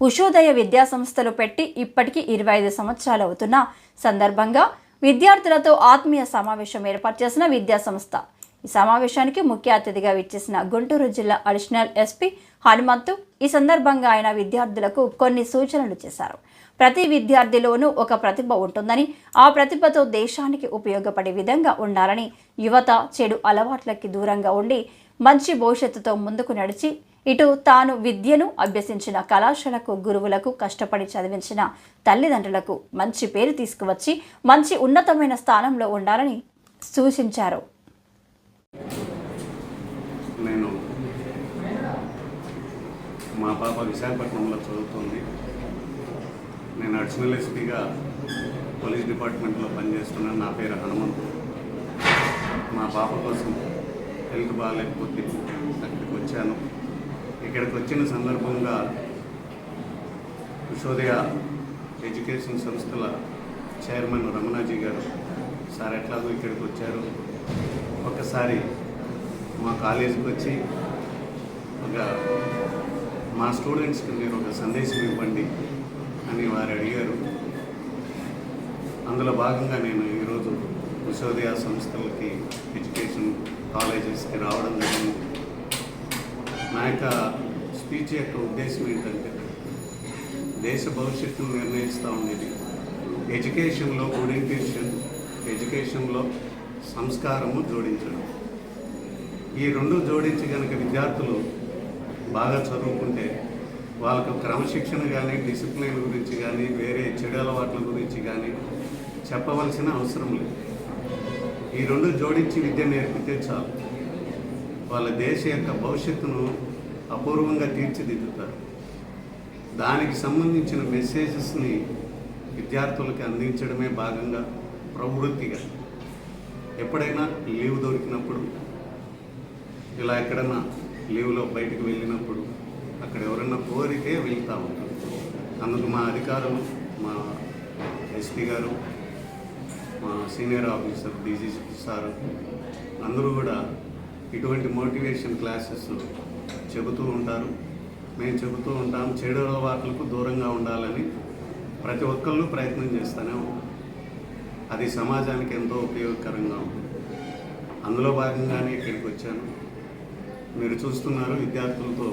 ఉషోదయ విద్యా సంస్థలు పెట్టి ఇప్పటికీ ఇరవై ఐదు సంవత్సరాలు అవుతున్న. సందర్భంగా విద్యార్థులతో ఆత్మీయ సమావేశం ఏర్పాటు చేసిన విద్యా సంస్థ. ఈ సమావేశానికి ముఖ్య అతిథిగా విచ్చేసిన గుంటూరు జిల్లా అడిషనల్ ఎస్పీ హనుమంతు. ఈ సందర్భంగా ఆయన విద్యార్థులకు కొన్ని సూచనలు చేశారు. ప్రతి విద్యార్థిలోనూ ఒక ప్రతిభ ఉంటుందని ఆ ప్రతిభతో దేశానికి ఉపయోగపడే విధంగా ఉండాలని యువత చెడు అలవాట్లకి దూరంగా ఉండి మంచి భవిష్యత్తుతో ముందుకు నడిచి ఇటు తాను విద్యను అభ్యసించిన కళాశాలకు గురువులకు కష్టపడి చదివించిన తల్లిదండ్రులకు మంచి పేరు తీసుకువచ్చి మంచి ఉన్నతమైన స్థానంలో ఉండాలని సూచించారు. నేను మా పాప విశాఖపట్నంలో చదువుతుంది. నేను అడిషనల్ ఎస్పీగా పోలీస్ డిపార్ట్మెంట్లో పనిచేస్తున్నాను నా పేరు హనుమంతు. మా పాప కోసం హెల్త్ బాగాలేకపోతే అక్కడికి వచ్చాను. ఇక్కడికి వచ్చిన సందర్భంగా విశోదయ ఎడ్యుకేషన్ సంస్థల చైర్మన్ రమణాజీ గారు సార్ ఎట్లాగో ఇక్కడికి వచ్చారు? ఒకసారి మా కాలేజీకి వచ్చి ఒక మా స్టూడెంట్స్కి మీరు ఒక సందేశం ఇవ్వండి అని వారు అడిగారు. అందులో భాగంగా నేను ఈరోజు విశోదయ సంస్థలకి ఎడ్యుకేషన్ కాలేజెస్కి రావడం యొక్క స్పీచ్ యొక్క ఉద్దేశం ఏంటంటే దేశ భవిష్యత్తును నిర్ణయిస్తూ ఉండేది. ఎడ్యుకేషన్లో ఓరియంటేషన్ ఎడ్యుకేషన్లో సంస్కారము జోడించడం. ఈ రెండు జోడించి కనుక విద్యార్థులు బాగా చదువుకుంటే వాళ్ళకు క్రమశిక్షణ కానీ డిసిప్లిన్ గురించి కానీ వేరే చెడు అలవాట్ల గురించి కానీ చెప్పవలసిన అవసరం లేదు. ఈ రెండు జోడించి విద్య నేర్పితే చాలు. వాళ్ళ దేశ యొక్క భవిష్యత్తును అపూర్వంగా తీర్చిదిద్దుతారు. దానికి సంబంధించిన మెసేజెస్ని విద్యార్థులకి అందించడమే భాగంగా ప్రవృత్తిగా ఎప్పుడైనా లీవ్ దొరికినప్పుడు ఇలా ఎక్కడన్నా లీవ్లో బయటకు వెళ్ళినప్పుడు అక్కడ ఎవరన్నా కోరితే వెళ్తూ ఉంటాం అందుకు మా అధికారులు మా ఎస్పీ గారు మా సీనియర్ ఆఫీసర్ డీజీసీ సార్ అందరూ కూడా ఇటువంటి మోటివేషన్ క్లాసెస్ చెబుతూ ఉంటారు. మేము చెబుతూ ఉంటాం చెడు అలవాట్లకు దూరంగా ఉండాలని ప్రతి ఒక్కళ్ళు ప్రయత్నం చేస్తూనే ఉంటాం. అది సమాజానికి ఎంతో ఉపయోగకరంగా ఉంటుంది. అందులో భాగంగానే ఇక్కడికి వచ్చాను. మీరు చూస్తున్నారు విద్యార్థులతో